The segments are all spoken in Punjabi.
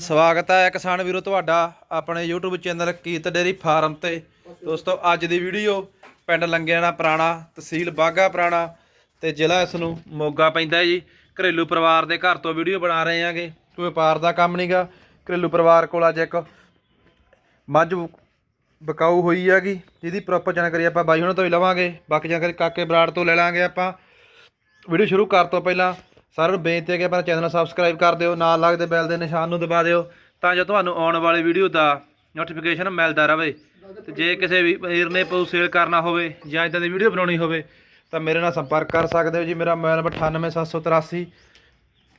ਸਵਾਗਤ ਹੈ ਕਿਸਾਨ ਵੀਰੋ ਤੁਹਾਡਾ ਆਪਣੇ YouTube ਚੈਨਲ ਕੀਤ ਡੇਰੀ ਫਾਰਮ ਤੇ। ਦੋਸਤੋ, ਅੱਜ ਦੀ ਵੀਡੀਓ ਪਿੰਡ ਲੰਗਿਆਣਾ ਪੁਰਾਣਾ, ਤਹਿਸੀਲ ਬਾਗਾ ਪੁਰਾਣਾ ਤੇ ਜ਼ਿਲ੍ਹਾ ਇਸ ਨੂੰ ਮੋਗਾ ਪੈਂਦਾ ਜੀ। ਘਰੇਲੂ ਪਰਿਵਾਰ ਦੇ ਘਰ ਤੋਂ ਵੀਡੀਓ ਬਣਾ ਰਹੇ ਹਾਂਗੇ। ਕੋਈ ਵਪਾਰ ਦਾ ਕੰਮ ਨਹੀਂਗਾ ਘਰੇਲੂ ਪਰਿਵਾਰ ਕੋਲ ਅੱਜ ਇੱਕ ਮੱਝ ਬਕਾਊ ਹੋਈ ਹੈਗੀ, ਜਿਹਦੀ ਪ੍ਰੋਪਰ ਜਾਣਕਾਰੀ ਆਪਾਂ ਬਾਈ ਹੁਣਾਂ ਤੋਂ ਹੀ ਲਵਾਂਗੇ। ਬਾਕੀ ਜਾਣਕਾਰੀ ਕਾਕੇ ਬਰਾੜ ਤੋਂ ਲੈ ਲਾਂਗੇ ਆਪਾਂ। ਵੀਡੀਓ ਸ਼ੁਰੂ ਕਰਨ ਤੋਂ ਪਹਿਲਾਂ ਸਾਰਿਆਂ ਨੂੰ ਬੇਨਤੀ ਹੈ ਕਿ ਆਪਣਾ ਚੈਨਲ ਸਬਸਕ੍ਰਾਈਬ ਕਰ ਦਿਓ ਨਾਲ ਲੱਗਦੇ ਬੈਲ ਦੇ ਨਿਸ਼ਾਨ ਨੂੰ ਦਬਾ ਦਿਓ ਤਾਂ ਜੋ ਤੁਹਾਨੂੰ ਆਉਣ ਵਾਲੀ ਵੀਡੀਓ ਦਾ ਨੋਟੀਫਿਕੇਸ਼ਨ ਮਿਲਦਾ ਰਹੇ। ਤੇ ਜੇ ਕਿਸੇ ਵੀ ਵੀਰ ਨੇ ਪਸ਼ੂ ਸੇਲ ਕਰਨਾ ਹੋਵੇ ਜਾਂ ਇਦਾਂ ਦੀ ਵੀਡੀਓ ਬਣਾਉਣੀ ਹੋਵੇ ਤਾਂ ਮੇਰੇ ਨਾਲ ਸੰਪਰਕ ਕਰ ਸਕਦੇ ਹੋ ਜੀ। ਮੇਰਾ ਮੋਬਾਈਲ ਨੰਬਰ 98783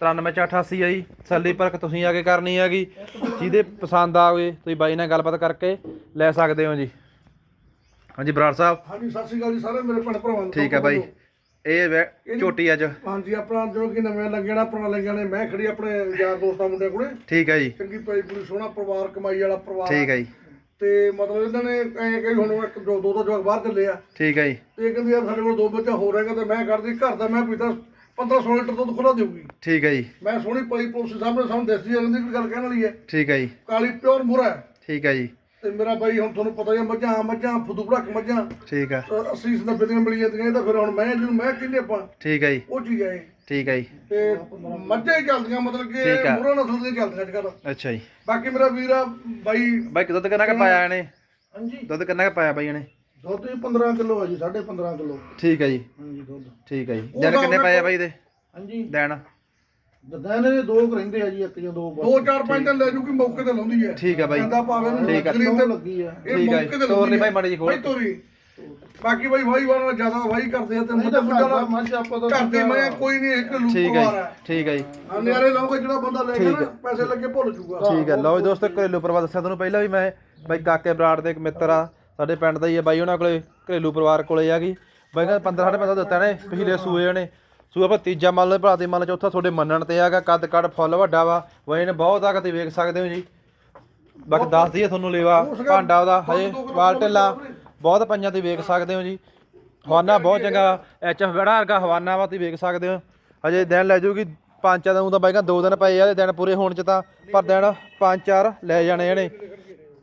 93488 ਹੈ ਜੀ। ਸੱਲੀ ਪਰਖ ਤੁਸੀਂ ਆ ਕੇ ਕਰਨੀ ਹੈਗੀ। ਜਿਹਦੇ ਪਸੰਦ ਆਵੇ ਤੁਸੀਂ ਬਾਈ ਨਾਲ ਗੱਲਬਾਤ ਕਰਕੇ ਲੈ ਸਕਦੇ ਹੋ ਜੀ। ਹਾਂਜੀ ਬਰਾੜ ਸਾਹਿਬ। ਹਾਂਜੀ ਸਤਿ ਸ਼੍ਰੀ ਅਕਾਲ ਜੀ ਸਾਰੇ ਮੇਰੇ ਭੈਣ ਭਰਾਵਾਂ ਨੂੰ ਠੀਕ ਹੈ ਬਾਈ। ਇਹ ਵੈ- ਝੋਟੀ ਅੱਜ। ਹਾਂਜੀ ਆਪਣਾ ਜੋ ਕਿ ਨਵੇਂ ਲੱਗਣਾ ਪੁਰਾਣਾ ਲੱਗਣਾ ਨੇ ਮੈਂ ਖੜੀ ਆਪਣੇ ਯਾਰ ਦੋਸਤਾਂ ਮੁੰਡਿਆਂ ਕੋਲੇ। ਠੀਕ ਹੈ ਜੀ। ਚੰਗੀ ਪਈ ਪੂਰੀ ਸੋਹਣਾ ਪਰਿਵਾਰ ਕਮਾਈ ਵਾਲਾ ਪਰਿਵਾਰ। ਠੀਕ ਹੈ ਜੀ। ਤੇ ਮਤਲਬ ਇਹਨਾਂ ਨੇ ਐ ਕਹੀ ਹੁਣ ਇੱਕ ਦੋ ਦੋ ਦੋ ਜਵਾਕ ਬਾਹਰ ਚੱਲੇ ਆ। ਠੀਕ ਹੈ ਜੀ। ਤੇ ਇਹ ਕਹਿੰਦੀ ਯਾਰ ਸਾਡੇ ਕੋਲ ਦੋ ਬੱਚਾ ਹੋ ਰਹੇਗਾ ਤੇ ਮੈਂ ਕਰਦੀ ਘਰ ਦਾ ਮੈਂ ਪੀਤਾ 15 16 ਲੀਟਰ ਦੁੱਧ ਖੁੱਲਾ ਦੇਊਗੀ। ਠੀਕ ਹੈ ਜੀ। ਮੈਂ ਸੋਹਣੀ ਪਈ ਪੁਲਿਸ ਸਾਹਮਣੇ ਸਾਨੂੰ ਦੱਸਦੀ ਜਾਂਦੀ ਕੋਈ ਗੱਲ ਕਹਿਣ ਵਾਲੀ ਹੈ। ਠੀਕ ਹੈ ਜੀ। ਕਾਲੀ ਪਿਓਰ ਮੁਰਾ। ਠੀਕ ਹੈ ਜੀ। ਤੇ ਮੇਰਾ ਬਾਈ ਹੁਣ ਤੁਹਾਨੂੰ ਪਤਾ ਹੀ ਆ ਮੱਝਾਂ ਮੱਝਾਂ ਫੁੱਦੂ ਭੜਕ ਮੱਝਾਂ। ਠੀਕ ਹੈ 80 90 ਦੀਆਂ ਮਿਲ ਜਾਂਦੀਆਂ ਇਹ ਤਾਂ ਫਿਰ ਹੁਣ ਮੈਂ ਜਿਹਨੂੰ ਮੈਂ ਕਹਿੰਦੇ ਆਪਾਂ ਠੀਕ ਹੈ ਜੀ। ਉਹ ਚੀਜ਼ ਇਹ। ਠੀਕ ਹੈ ਜੀ। ਤੇ ਮੱਝਾਂ ਹੀ ਚੱਲਦੀਆਂ ਮਤਲਬ ਕਿ ਆ। ਮੁਰਾ ਨਸਲ ਦੀਆਂ ਚੱਲਦੀਆਂ ਅੱਜ ਕੱਲ੍ਹ ਅੱਛਾ ਜੀ। ਬਾਕੀ ਮੇਰਾ ਵੀਰ ਆ ਬਾਈ ਬਾਈ ਦੁੱਧ ਕਿੰਨਾ ਕੁ ਪਾਇਆ ਇਹਨੇ? ਹਾਂਜੀ। ਦੁੱਧ ਕਿੰਨਾ ਕੁ ਪਾਇਆ ਬਾਈ ਇਹਨੇ? ਦੁੱਧ ਹੀ 15 ਕਿਲੋ ਹੈ ਜੀ 15.5 ਕਿਲੋ। ਠੀਕ ਹੈ ਜੀ। ਹਾਂਜੀ ਦੁੱਧ। ਠੀਕ ਹੈ ਜੀ। ਦਿਨ ਕਿੰਨੇ ਪਾਇਆ ਬਾਈ ਦੇ ਹਾਂਜੀ। ਦਿਨ? ਦਦਾਂ ਨੇ ਦੋ ਕੁ ਰਹਿੰਦੇ ਆ ਜੀ ਇੱਕ ਜਾਂ ਦੋ ਦੋ ਚਾਰ ਪੰਜ ਤਾਂ ਲੈ ਜੂ ਕਿ ਮੌਕੇ ਤੇ ਲਾਉਂਦੀ ਹੈ। ਠੀਕ ਹੈ ਬਾਈ। ਕਹਿੰਦਾ ਭਾਵੇਂ ਨੂੰ ਠੀਕ ਆ। ਤੇ ਲੱਗੀ ਆ। ਇਹ ਠੀਕ ਆ ਜੀ। ਮੌਕੇ ਤੇ ਤੋਰ ਲਈ ਹੈ। ਮਾੜੀ ਜਿਹੀ ਖੋਲ। ਤੋਰੀ। ਬਾਕੀ ਬਾਈ ਵਾਈ ਵਾਲਾ ਜ਼ਿਆਦਾ ਵਾਈ ਕਰਦੇ ਆ ਤੇ ਮੱਝਾਂ ਮੁੱਝਾਂ ਦਾ ਮੱਝ ਆਪਾਂ ਤਾਂ ਘਰ ਦੀ ਮੈਂ ਕੋਈ ਨਹੀਂ ਇੱਕ ਲੂਪ ਠੀਕ ਹੈ ਜੀ ਠੀਕ ਹੈ ਜੀ। ਆ ਨਿਆਰੇ ਲਾਉਂਗਾ ਜਿਹੜਾ ਬੰਦਾ ਲੈ ਕੇ ਨਾ ਪੈਸੇ ਲੱਗੇ ਭੁੱਲ ਜੂਗਾ ਠੀਕ ਹੈ ਲਓ ਜੀ ਦੋਸਤੋ ਘਰੇਲੂ ਪਰਿਵਾਰ ਦੱਸਿਆ ਤੁਹਾਨੂੰ ਪਹਿਲਾਂ ਵੀ ਮੈਂ ਬਾਈ ਕਾਕੇ ਬਰਾੜ ਦੇ ਇੱਕ ਮਿੱਤਰ ਆ ਸਾਡੇ ਪਿੰਡ ਦਾ ਹੀ ਹੈ ਬਾਈ ਉਹਨਾਂ ਕੋਲੇ ਘਰੇਲੂ ਪਰਿਵਾਰ ਕੋਲੇ ਹੈਗੀ ਬਾਈ ਕਹਿੰਦਾ 15 ਸਾਢੇ 15 ਦਿੱਤਾ ਨੇ ਪਿਛਲੇ ਸੂਏ ਨੇ ਸੂਆ ਆਪਾਂ ਤੀਜਾ ਮੰਨ ਲਓ ਭਰਾ ਦੇ ਮੰਨ ਲਓ ਚੌਥਾ ਤੁਹਾਡੇ ਮੰਨਣ ਤੇ ਹੈਗਾ ਕੱਦ ਕੱਦ ਫੁੱਲ ਵੱਡਾ ਵਾ ਵਜਨ ਨੇ ਬਹੁਤ ਆ ਤੁਸੀਂ ਵੇਖ ਸਕਦੇ ਹੋ ਜੀ। ਬਾਕੀ ਦੱਸ ਦਈਏ ਤੁਹਾਨੂੰ ਲੇਵਾ ਭਾਂਡਾ ਉਹਦਾ ਹਜੇ ਵਾਲ ਢਿੱਲਾ ਬਹੁਤ ਪੰਜਾਂ ਤੇ ਵੇਖ ਸਕਦੇ ਹੋ ਜੀ। ਹਵਾਨਾ ਬਹੁਤ ਚੰਗਾ ਐਚਐਫ ਬੜਾ ਵਰਗਾ ਹਵਾਨਾ ਵਾ ਤੁਸੀਂ ਵੇਖ ਸਕਦੇ ਹੋ। ਹਜੇ ਦਿਨ ਲੈ ਜਾਊਗੀ ਪੰਜ ਚਾਰ ਦਿਨ ਤਾਂ ਬਾਈਕਾਂ ਦੋ ਦਿਨ ਪਏ ਆ ਤੇ ਦਿਨ ਪੂਰੇ ਹੋਣ ਚ ਤਾਂ ਪਰ ਦਿਨ ਪੰਜ ਚਾਰ ਲੈ ਜਾਣੇ ਇਹਨੇ।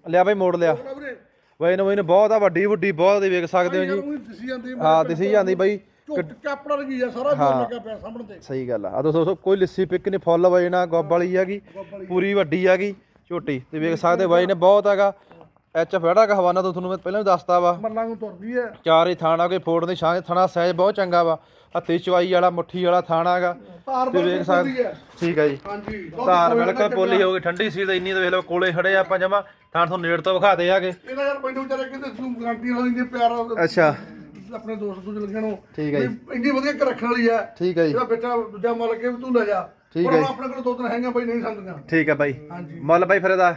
ਲਿਆ ਬਾਈ ਮੋੜ ਲਿਆ। ਵਜਨ ਵਜਨ ਬਹੁਤ ਆ ਵੱਡੀ ਵੱਡੀ ਬਹੁਤ ਵੇਖ ਸਕਦੇ ਹੋ ਜੀ। ਹਾਂ ਦਿਸੀ ਜਾਂਦੀ ਬਾਈ। ਝੋਟ ਚਾਪੜਾ ਲੱਗੀ ਆ ਸਾਰਾ ਜੋਰ ਲੱਗਾ ਪਿਆ ਸਾਹਮਣੇ ਤੇ। ਸਹੀ ਗੱਲ ਆ। ਆ ਦੋਸਤੋ ਕੋਈ ਲਿੱਸੀ ਪਿੱਕ ਨਹੀਂ ਫੁੱਲ ਵਜਣਾ ਗੱਬ ਵਾਲੀ ਹੈਗੀ ਪੂਰੀ ਵੱਡੀ ਹੈਗੀ ਝੋਟੀ। ਤੇ ਵੇਖ ਸਕਦੇ ਵਜਨ ਨੇ ਬਹੁਤ ਹੈਗਾ। ਐਚ ਫੜਾ ਦਾ ਹਵਾਨਾ ਤੋਂ ਤੁਹਾਨੂੰ ਮੈਂ ਪਹਿਲਾਂ ਵੀ ਦੱਸਤਾ ਵਾ। ਮੱਲਾਂ ਨੂੰ ਤੁਰਦੀ ਹੈ ਚਾਰ ਥਾਣਾ ਕੋਈ ਫੋੜ ਦੀ ਛਾਂ ਥਣਾ ਸਾਈਜ਼ ਬਹੁਤ ਚੰਗਾ ਵਾ। ਹੱਥੀ ਚਵਾਈ ਵਾਲਾ ਮੁੱਠੀ ਵਾਲਾ ਥਾਣਾ ਹੈਗਾ। ਧਾਰ ਤੇ ਵੇਖ ਸਕਦੇ ਠੀਕ ਹੈ ਜੀ। ਹਾਂਜੀ ਧਾਰ ਬਿਲਕੁਲ ਪੋਲੀ ਹੋ ਗਈ ਠੰਡੀ ਸੀ ਤੇ ਇੰਨੀ ਤਾਂ ਵੇਖ ਲਓ ਕੋਲੇ ਖੜੇ ਆ ਆਪਾਂ ਜਮਾ ਥਾਣ ਤੁਹਾਨੂੰ ਨੇੜ ਤੋਂ ਵਿਖਾਦੇ ਆਗੇ ਇਹਨਾਂ ਯਾਰ ਮੈਨੂੰ ਵਿਚਾਰੇ ਕਹਿੰਦੇ ਤੂੰ ਗਾਰੰਟੀ ਵਾਲੀ ਦੀ ਪਿਆਰ ਅੱਛਾ। ਆਪਣੇ ਦੋਸਤ ਦੂਜੇ ਲੱਗਣ ਠੀਕ ਹੈ ਜੀ। ਇੰਨੀ ਵਧੀਆ ਕਿ ਰੱਖਣ ਵਾਲੀ ਹੈ ਠੀਕ ਹੈ ਜੀ। ਇਹਦਾ ਬੱਚਾ ਦੂਜਾ ਮਲ ਕੇ ਵੀ ਤੂੰ ਲੈ ਜਾ। ਠੀਕ ਪਰ ਹੈ ਹੁਣ ਜੀ। ਆਪਣੇ ਕੋਲ ਦੋ ਤਿੰਨ ਹੈਗੀਆਂ ਬਈ ਨਹੀਂ ਸੰਦੀਆਂ ਠੀਕ ਹੈ ਬਾਈ। ਹਾਂਜੀ। ਮੁੱਲ ਬਾਈ ਫਿਰ ਇਹਦਾ?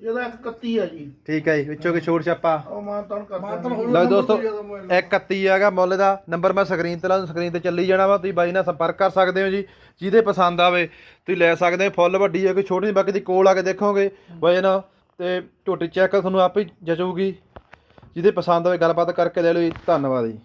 ਇਹਦਾ 31 ਆ ਜੀ। ਠੀਕ ਹੈ ਜੀ ਵਿੱਚੋਂ ਕੀ ਛੋੜ ਛਾਪਾ? ਉਹ ਮਾਨਤਨ ਕਰ ਮਾਨਤਨ ਹੋ ਲਓ ਦੋਸਤੋ 131 ਹੈਗਾ ਮੁੱਲ ਦਾ ਨੰਬਰ ਮੈਂ ਸਕਰੀਨ ਤੇ ਲਾ ਸਕਰੀਨ ਤੇ ਚੱਲੀ ਜਾਣਾ ਵਾ। ਤੁਸੀਂ ਬਾਈ ਨਾਲ ਸੰਪਰਕ ਕਰ ਸਕਦੇ ਹੋ ਜੀ ਜਿਹਦੇ ਪਸੰਦ ਆਵੇ। ਤੁਸੀਂ ਲੈ ਸਕਦੇ ਹੋ ਫੁੱਲ ਵੱਡੀ ਹੈ ਕੋਈ ਛੋਟੀ ਨਹੀਂ ਬਾਕੀ ਦੀ ਕੋਲ ਆ ਕੇ ਦੇਖੋਗੇ। ਵਜਨ ਤੇ ਝੋਟੀ ਚੈੱਕ ਤੁਹਾਨੂੰ ਆਪੇ ਜਚੂਗੀ। ਜਿਹਦੇ ਪਸੰਦ ਹੋਵੇ ਗੱਲਬਾਤ ਕਰਕੇ ਲੈ ਲਓ ਜੀ। ਧੰਨਵਾਦ ਜੀ।